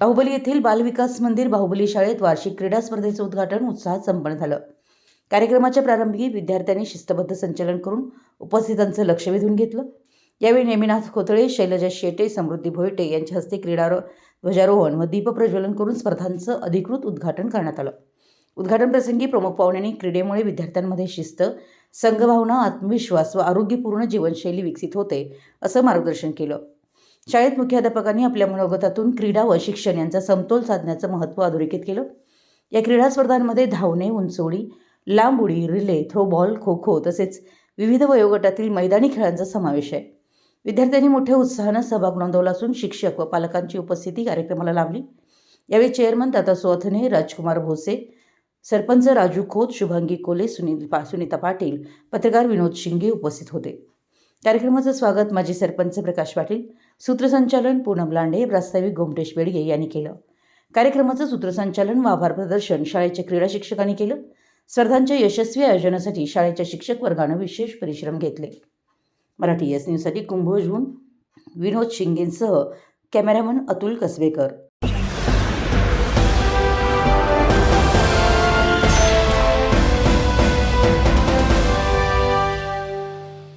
बाहुबली येथील बालविकास मंदिर बाहुबली शाळेत वार्षिक क्रीडा स्पर्धेचं उद्घाटन उत्साहात संपन्न झालं. कार्यक्रमाच्या प्रारंभी विद्यार्थ्यांनी शिस्तबद्ध संचलन करून उपस्थितांचं लक्ष वेधून घेतलं. यावेळी नेमिनाथ खोतळे शैलजा शेटे समृद्धी भोयटे यांच्या हस्ते क्रीडा ध्वजारोहण व दीपप्रज्वलन करून स्पर्धांचं अधिकृत उद्घाटन करण्यात आलं. उद्घाटन प्रसंगी प्रमुख पाहुण्यांनी क्रीडेमुळे विद्यार्थ्यांमध्ये शिस्त संघभावना आत्मविश्वास व आरोग्यपूर्ण जीवनशैली विकसित होते असं मार्गदर्शन केलं. शाळेत मुख्याध्यापकांनी आपल्या मनोगतातून क्रीडा व शिक्षण यांचा समतोल साधण्याचं महत्त्व अधोरेखित केलं. या क्रीडा स्पर्धांमध्ये धावणे उंचोडी लांब उडी रिले थ्रोबॉल खो खो तसेच विविध वयोगटातील मैदानी खेळांचा समावेश आहे. विद्यार्थ्यांनी मोठ्या उत्साहानं सहभाग नोंदवला असून शिक्षक व पालकांची उपस्थिती कार्यक्रमाला लाभली. यावेळी चेअरमन ताता सोथने राजकुमार भोसे सरपंच राजू खोत शुभांगी कोले सुनील पा सुनीता पाटील पत्रकार विनोद शिंगे उपस्थित होते. कार्यक्रमाचं स्वागत माजी सरपंच प्रकाश पाटील सूत्रसंचालन पूनम लांडे प्रास्ताविक गोमटेश बेडगे यांनी केलं. कार्यक्रमाचं सूत्रसंचालन व आभार प्रदर्शन शाळेच्या क्रीडा शिक्षकांनी केलं. स्पर्धांच्या यशस्वी आयोजनासाठी शाळेच्या शिक्षक वर्गानं विशेष परिश्रम घेतले. मराठी एस न्यूजसाठी कुंभोजहून विनोद शिंगेंसह कॅमेरामन अतुल कसबेकर